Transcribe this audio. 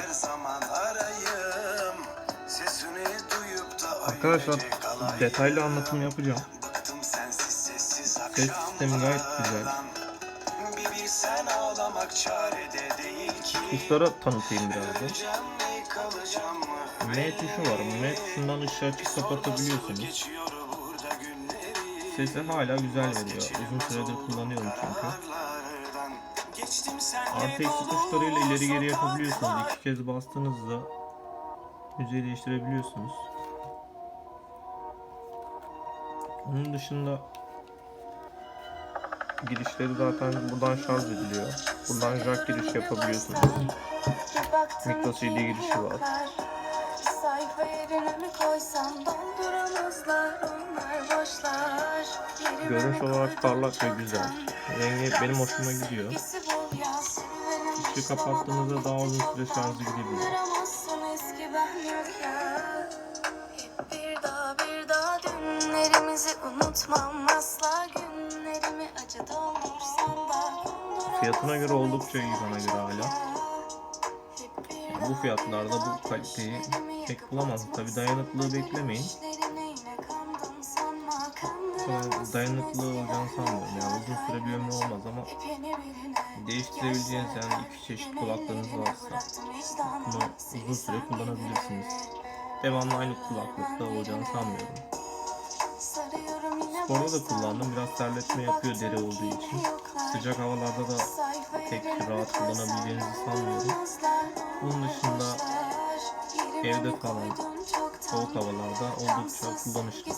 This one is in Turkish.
her zaman arayım Sesini duyup da Arkadaşlar detaylı anlatım yapacağım. Ses sistemi gayet güzel. akşamlardan. Bir bilsen ağlamak çarede değil ki Tuşlara tanıtayım biraz da. M tuşu var. M tuşundan ışığı açıp kapatabiliyorsunuz. Sesi hala güzel veriyor. Uzun süredir kullanıyorum çünkü. Artı eksi tuşlarıyla ileri geri yapabiliyorsunuz. İki kez bastığınızda müziği değiştirebiliyorsunuz. Onun dışında girişleri zaten buradan şarj ediliyor. Buradan jack giriş yapabiliyorsunuz. Micro CD girişi var. Görünüş olarak parlak ve güzel. Rengi benim hoşuma gidiyor. Işığı kapattığınızda daha uzun süre şarjı da Fiyatına göre oldukça iyi bana göre hala. Yani bu fiyatlarda bu kaliteyi pek bulamazsınız. Tabi dayanıklılığı beklemeyin. Ee, Dayanıklı olacağını sanmıyorum. Yani uzun süre bir ömrü olmaz ama değiştirebileceğiniz yani iki çeşit kulaklığınız varsa bunu uzun süre kullanabilirsiniz. Devamlı aynı kulaklıkta olacağını sanmıyorum. Sporda da kullandım. Biraz terletme yapıyor deri olduğu için. Sıcak havalarda da pek rahat kullanabileceğinizi sanmıyorum. Bunun dışında evde kalan soğuk havalarda oldukça kullanışlı.